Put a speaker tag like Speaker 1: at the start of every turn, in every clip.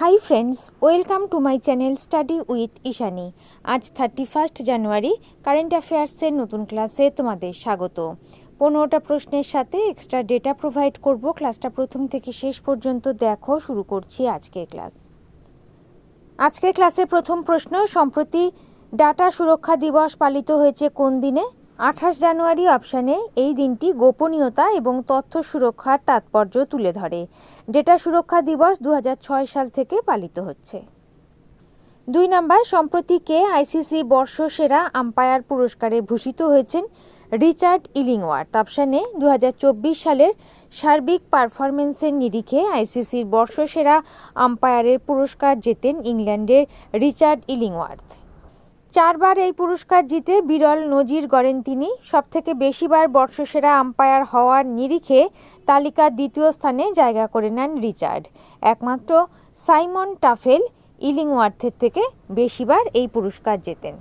Speaker 1: Hi friends welcome to my channel study with Ishani আজ thirty first January current অ্যাফেয়ার্সের নতুন ক্লাসে তোমাদের স্বাগত। পনেরোটা প্রশ্নের সাথে এক্সট্রা ডেটা প্রোভাইড করব। ক্লাসটা প্রথম থেকে শেষ পর্যন্ত দেখো, শুরু করছি আজকের ক্লাস আজকের ক্লাসের প্রথম প্রশ্ন, সম্প্রতি ডাটা সুরক্ষা দিবস পালিত হয়েছে কোন দিনে? আঠাশ জানুয়ারি অপশানে এই দিনটি গোপনীয়তা এবং তথ্য সুরক্ষার তাৎপর্য তুলে ধরে। ডেটা সুরক্ষা দিবস দু হাজার ছয় সাল থেকে পালিত হচ্ছে। দুই নাম্বার, সম্প্রতি কে আইসিসি বর্ষসেরা আম্পায়ার পুরস্কারে ভূষিত হয়েছেন রিচার্ড ইলিংওয়ার্থ অপশানে দু সালের সার্বিক পারফরমেন্সের নিরিখে আইসিসির বর্ষসেরা আম্পায়ারের পুরস্কার জেতেন ইংল্যান্ডের রিচার্ড ইলিংওয়ার্থ। চারবার এই পুরস্কার জিতে বিরল নজির গড়েন তিনি। সবথেকে বেশিবার বর্ষসেরা আম্পায়ার হওয়ার নিরিখে তালিকার দ্বিতীয় স্থানে জায়গা করে নেন রিচার্ড। একমাত্র সাইমন টাফেল ইলিংওয়ার্থের থেকে বেশিবার এই পুরস্কার জেতেন।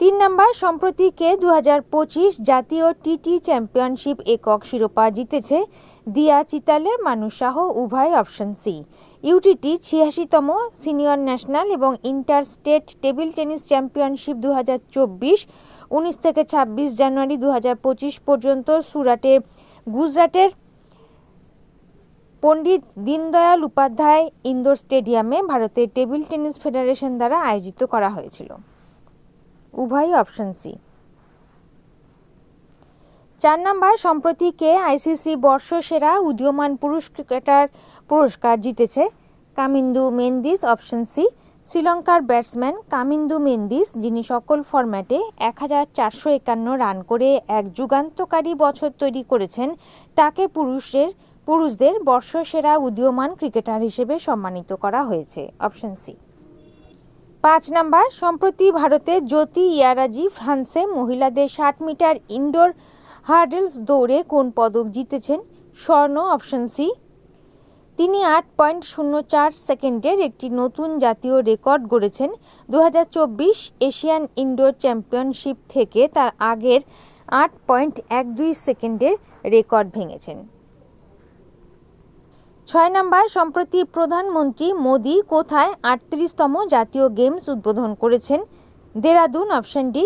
Speaker 1: তিন নম্বর, সম্প্রতি কে দু হাজার পঁচিশ জাতীয় টিটি চ্যাম্পিয়নশিপ একক শিরোপা জিতেছে দিয়া চিতালে মানুষ শাহ, উভয় অপশন সি। ইউটিটি ছিয়াশিতম, সিনিয়র ন্যাশনাল এবং inter state table tennis championship দু হাজার চব্বিশ, উনিশ থেকে ছাব্বিশ জানুয়ারি দু হাজার পঁচিশ পর্যন্ত সুরাটের গুজরাটের পণ্ডিত দীনদয়াল উপাধ্যায় ইন্দোর স্টেডিয়ামে ভারতের টেবিল টেনিস ফেডারেশন দ্বারা আয়োজিত করা হয়েছিল। উভয়ই অপশন সি চার নম্বর, সম্প্রতি কে আইসিসি বর্ষসেরা উদীয়মান পুরুষ ক্রিকেটার পুরস্কার জিতেছে? কামিন্দু মেন্দিস অপশন সি শ্রীলঙ্কার ব্যাটসম্যান কামিন্দু মেন্দিস, যিনি সকল ফরম্যাটে এক হাজার চারশো একান্ন রান করে এক যুগান্তকারী বছর তৈরি করেছেন, তাকে পুরুষের পুরুষদের বর্ষসেরা উদীয়মান ক্রিকেটার হিসেবে সম্মানিত করা হয়েছে। অপশন সি পাঁচ নাম্বার, সম্প্রতি ভারতে জ্যোতি ইয়ারাজি ফ্রান্সে মহিলাদের ষাট মিটার ইনডোর হার্ডেলস দৌড়ে কোন পদক জিতেছেন? স্বর্ণ, অপশন সি। তিনি আট পয়েন্ট শূন্য চার সেকেন্ডের একটি নতুন জাতীয় রেকর্ড গড়েছেন। দু হাজার চব্বিশ এশিয়ান ইনডোর চ্যাম্পিয়নশিপ থেকে তার আগের আট পয়েন্ট এক দুই সেকেন্ডের রেকর্ড ভেঙেছেন। ছয় নম্বর, সম্প্রতি প্রধানমন্ত্রী মোদি কোথায় আটত্রিশতম জাতীয় গেমস উদ্বোধন করেছেন? Dehradun, option D.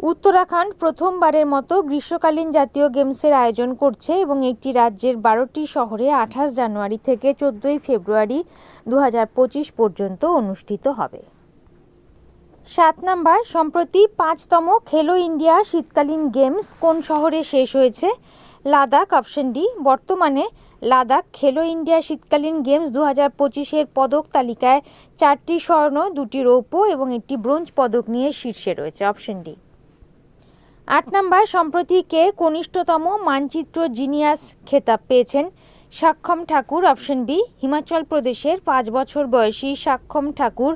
Speaker 1: উত্তরাখণ্ড প্রথমবারের মতো গ্রীষ্মকালীন জাতীয় গেমসের আয়োজন করছে এবং একটি রাজ্যের বারোটি শহরে আঠাশ জানুয়ারি থেকে চোদ্দোই ফেব্রুয়ারি দু হাজার পঁচিশ পর্যন্ত অনুষ্ঠিত হবে। সাত নাম্বার, সম্প্রতি পাঁচতম খেলো ইন্ডিয়া শীতকালীন গেমস কোন শহরে শেষ হয়েছে? লাদাখ অপশন ডি, বর্তমানে লাদাখ খেলো ইন্ডিয়া শীতকালীন গেমস দু হাজার পঁচিশের পদক তালিকায় চারটি স্বর্ণ, দুটি রৌপ্য এবং একটি ব্রোঞ্জ পদক নিয়ে শীর্ষে রয়েছে অপশন ডি। আট নম্বর, সম্প্রতি কে কনিষ্ঠতম মানচিত্র জিনিয়াস খেতাব পেয়েছেন? সাক্ষম ঠাকুর অপশন বি, হিমাচল প্রদেশের পাঁচ বছর বয়সী সাক্ষম ঠাকুর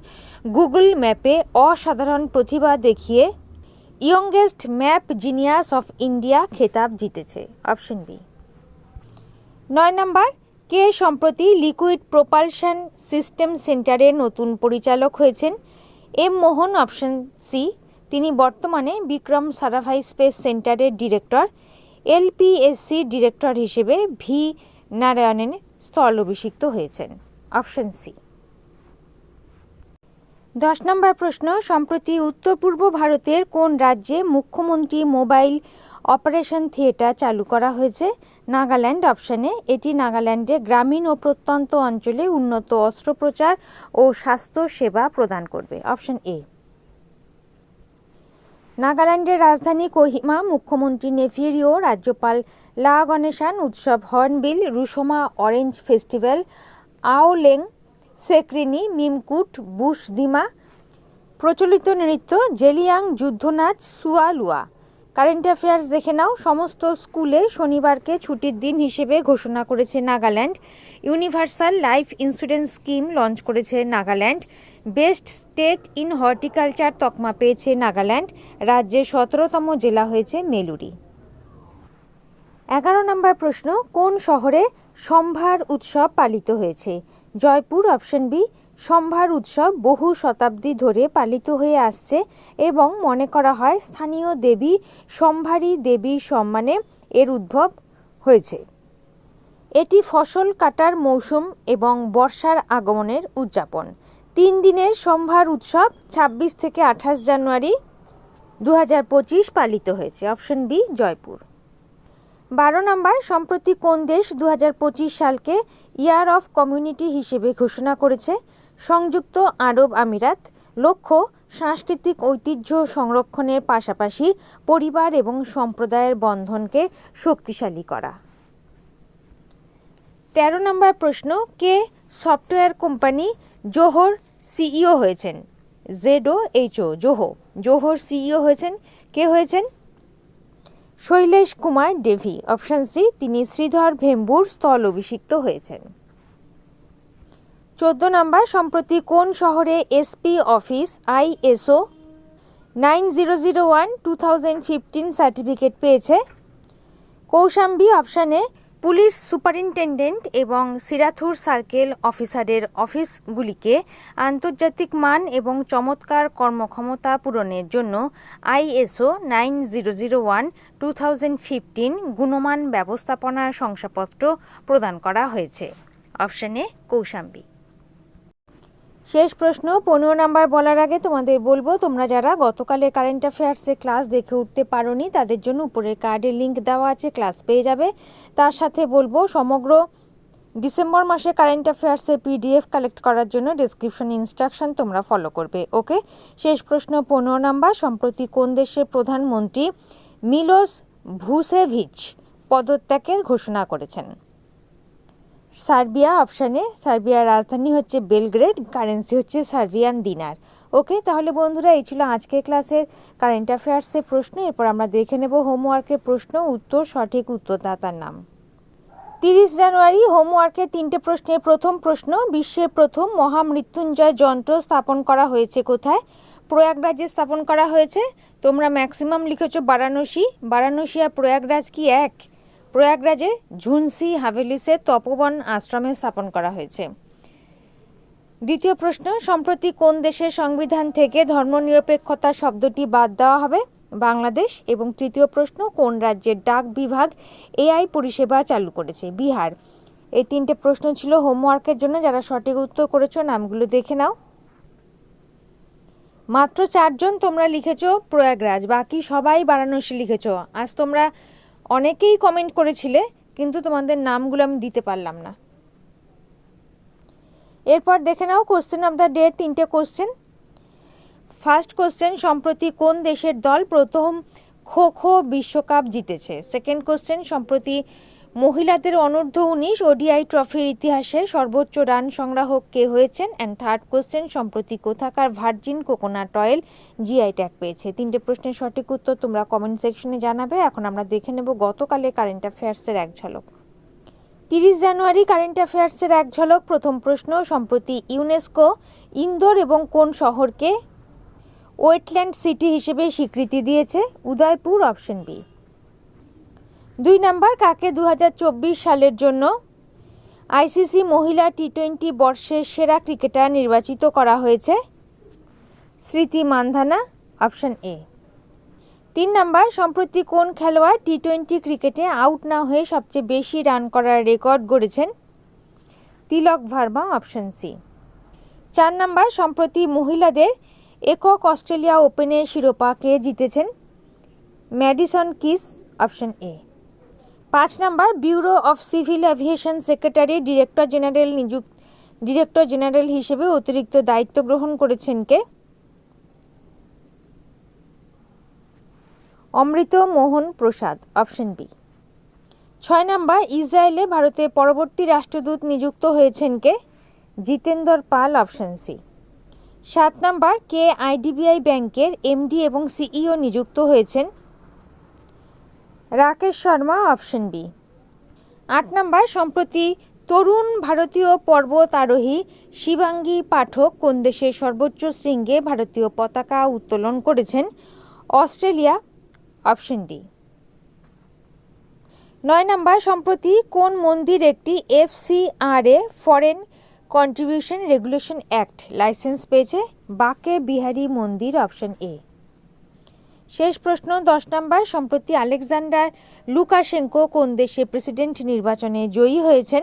Speaker 1: গুগল ম্যাপে অসাধারণ প্রতিভা দেখিয়ে youngest map genius of India খেতাব জিতেছে। অপশন বি নয় নম্বর, কে সম্প্রতি লিকুইড প্রোপালশন সিস্টেম সেন্টারের নতুন পরিচালক হয়েছেন? এম মোহন অপশন সি তিনি বর্তমানে বিক্রম সারাভাই স্পেস সেন্টারের ডিরেক্টর এলপিএসসি ডিরেক্টর হিসেবে ভি নারায়ণের স্থল অভিষিক্ত হয়েছেন। অপশন সি দশ নম্বর প্রশ্ন, সম্প্রতি উত্তর পূর্ব ভারতের কোন রাজ্যে মুখ্যমন্ত্রী মোবাইল অপারেশন থিয়েটার চালু করা হয়েছে? নাগাল্যান্ড অপশানে এটি নাগাল্যান্ডে গ্রামীণ ও প্রত্যন্ত অঞ্চলে উন্নত অস্ত্রোপচার ও স্বাস্থ্য সেবা প্রদান করবে। অপশন এ নাগাল্যান্ডের রাজধানী কোহিমা মুখ্যমন্ত্রী নেফিরিও রাজ্যপাল লা গণেশান উৎসব Hornbill Rusoma orange festival Aoleang Sekrenyi, Mimkut Bushudima প্রচলিত নৃত্য জেলিয়াং, যুদ্ধনাচ, সুয়ালুয়া। কারেন্ট অ্যাফেয়ার্স দেখে নাও। সমস্ত স্কুলে শনিবারকে ছুটির দিন হিসেবে ঘোষণা করেছে Nagaland. Universal life insurance scheme launch করেছে Nagaland. Best state in horticulture তকমা পেয়েছে নাগাল্যান্ড। রাজ্যের সতেরোতম জেলা হয়েছে মেলুরি। এগারো নম্বর প্রশ্ন, কোন শহরে সম্ভার উৎসব পালিত হয়েছে? জয়পুর অপশন বি, সম্ভার উৎসব বহু শতাব্দী ধরে পালিত হয়ে আসছে এবং মনে করা হয় স্থানীয় দেবী সম্ভারী দেবীর সম্মানে এর উদ্ভব হয়েছে। এটি ফসল কাটার মৌসুম এবং বর্ষার আগমনের উদযাপন। তিন দিনের সম্ভার উৎসব ২৬ থেকে আঠাশ জানুয়ারি দু হাজার পঁচিশ পালিত হয়েছে। Option B, Jaipur. বারো নম্বর, সম্প্রতি কোন দেশ দু হাজার পঁচিশ সালকে ইয়ার অফ কমিউনিটি হিসেবে ঘোষণা করেছে? সংযুক্ত আরব আমিরাত, লক্ষ্য, সাংস্কৃতিক ঐতিহ্য সংরক্ষণের পাশাপাশি পরিবার এবং সম্প্রদায়ের বন্ধনকে শক্তিশালী করা। তেরো নম্বর প্রশ্ন, কে সফটওয়্যার কোম্পানি জোহর সিইও হয়েছেন? Z O H O, Zoho. Zoho CEO হয়েছেন? কে হয়েছেন? শৈলেশ কুমার ডেভি অপশান সি তিনি শ্রীধর ভেম্বুর স্থল অভিষিক্ত হয়েছেন। চোদ্দ নম্বর, সম্প্রতি কোন শহরে SP office ISO nine zero zero one two thousand fifteen certificate পেয়েছে? কৌশাম্বী অপশানে পুলিশ সুপারিনটেন্ডেন্ট এবং সিরাথুর সার্কেল অফিসারের অফিসগুলিকে আন্তর্জাতিক মান এবং চমৎকার কর্মক্ষমতা পূরণের জন্য ISO nine zero zero one two thousand fifteen গুণমান ব্যবস্থাপনা শংসাপত্র প্রদান করা হয়েছে। অপশানে কৌশাম্বী। শেষ প্রশ্ন, পনেরো নাম্বার বলার আগে তোমাদের বলব, তোমরা যারা গতকালে কারেন্ট অ্যাফেয়ার্সে ক্লাস দেখে উঠতে পারোনি, তাদের জন্য উপরের কার্ডে লিঙ্ক দেওয়া আছে ক্লাস পেয়ে যাবে। তার সাথে বলব, সমগ্র ডিসেম্বর মাসে কারেন্ট অ্যাফেয়ার্সে পিডিএফ কালেক্ট করার জন্য ডিসক্রিপশন ইনস্ট্রাকশন তোমরা ফলো করবে ওকে শেষ প্রশ্ন, পনেরো নাম্বার, সম্প্রতি কোন দেশের প্রধানমন্ত্রী মিলোস ভুসেভিচ পদত্যাগের ঘোষণা করেছেন? সার্বিয়া অপশানে সার্বিয়ার রাজধানী হচ্ছে বেলগ্রেড কারেন্সি হচ্ছে সার্বিয়ান দিনার। ওকে তাহলে বন্ধুরা, এই ছিল আজকের ক্লাসের কারেন্ট অ্যাফেয়ার্সের প্রশ্ন। এরপর আমরা দেখে নেব হোমওয়ার্কের প্রশ্ন, উত্তর, সঠিক উত্তরদাতার নাম। তিরিশ জানুয়ারি হোমওয়ার্কের তিনটে প্রশ্নের প্রথম প্রশ্ন, বিশ্বের প্রথম মহামৃত্যুঞ্জয় যন্ত্র স্থাপন করা হয়েছে কোথায়? প্রয়াগরাজে স্থাপন করা হয়েছে। তোমরা ম্যাক্সিমাম লিখেছো বারাণসী। বারাণসী আর প্রয়াগরাজ কি এক? প্রয়াগরাজে ঝুনসি হাভেলিসে তপবন আশ্রমে স্থাপন করা হয়েছে। দ্বিতীয় প্রশ্ন, সম্প্রতি কোন দেশের সংবিধান থেকে ধর্মনিরপেক্ষতা শব্দটি বাদ দেওয়া হবে? বাংলাদেশ। এবং তৃতীয় প্রশ্ন, কোন রাজ্যের ডাক বিভাগ এআই পরিষেবা চালু করেছে? বিহার। এই তিনটে প্রশ্ন ছিল হোমওয়ার্কের জন্য। যারা সঠিক উত্তর করেছ, নামগুলো দেখে নাও। মাত্র চারজন তোমরা লিখেছো প্রয়াগরাজ, বাকি সবাই বারাণসী লিখেছো। আজ তোমরা অনেকেই কমেন্ট করেছিলে, কিন্তু তোমাদের নামগুলো আমি দিতে পারলাম না। এরপর দেখে নাও কোশ্চেন অফ দ্য ডে তিনটে কোশ্চেন ফার্স্ট কোশ্চেন সম্প্রতি কোন দেশের দল প্রথম খো খো বিশ্বকাপ জিতেছে? সেকেন্ড কোশ্চেন সম্প্রতি মহিলাদের অনূর্ধ্ব উনিশ ওডিআই ট্রফির ইতিহাসে সর্বোচ্চ রান সংগ্রাহক কে হয়েছেন? অ্যান্ড থার্ড কোশ্চেন সম্প্রতি কোথাকার virgin coconut oil GI tag পেয়েছে? তিনটে প্রশ্নের সঠিক উত্তর তোমরা কমেন্ট সেকশনে জানাবে। এখন আমরা দেখে নেব গতকালে কারেন্ট অ্যাফেয়ার্সের এক ঝলক। তিরিশ জানুয়ারি কারেন্ট অ্যাফেয়ার্সের এক ঝলক। প্রথম প্রশ্ন, সম্প্রতি ইউনেস্কো ইন্দোর এবং কোন শহরকে ওয়েটল্যান্ড সিটি হিসেবে স্বীকৃতি দিয়েছে? উদয়পুর অপশন বি দুই নাম্বার, কাকে দু হাজার চব্বিশ সালের জন্য আইসিসি মহিলা টি টোয়েন্টি বর্ষের সেরা ক্রিকেটার নির্বাচিত করা হয়েছে? স্মৃতি মান্ধানা, অপশন এ। তিন নাম্বার, সম্প্রতি কোন খেলোয়াড় টি টোয়েন্টি ক্রিকেটে আউট না হয়ে সবচেয়ে বেশি রান করার রেকর্ড গড়েছেন? Tilak Varma, option C. চার নাম্বার, সম্প্রতি মহিলাদের একক অস্ট্রেলিয়া ওপেনের শিরোপা কে জিতেছেন ম্যাডিসন কিস, অপশন এ। পাঁচ number bureau of civil aviation secretary director general নিযুক্ত ডিরেক্টর জেনারেল হিসেবে অতিরিক্ত দায়িত্ব গ্রহণ করেছেন কে? অমৃত মোহন প্রসাদ অপশন বি ছয় নাম্বার, ইসরায়েলে ভারতে পরবর্তী রাষ্ট্রদূত নিযুক্ত হয়েছেন কে? জিতেন্দর পাল অপশন সি সাত নাম্বার, কে আইডিবিআই ব্যাংকের এমডি এবং সিইও নিযুক্ত হয়েছেন? রাকেশ শর্মা অপশন বি আট নম্বর, সম্প্রতি তরুণ ভারতীয় পর্বত আরোহী শিবাঙ্গী পাঠক কোন দেশের সর্বোচ্চ শৃঙ্গে ভারতীয় পতাকা উত্তোলন করেছেন? অস্ট্রেলিয়া অপশন ডি নয় নম্বর, সম্প্রতি কোন মন্দির একটি FCRA foreign contribution regulation act license পেয়েছে? বাকে বিহারি মন্দির অপশন এ শেষ প্রশ্ন দশ নম্বর। সম্প্রতি আলেকজান্ডার লুকাশেঙ্কো কোন দেশে প্রেসিডেন্ট নির্বাচনে জয়ী হয়েছেন?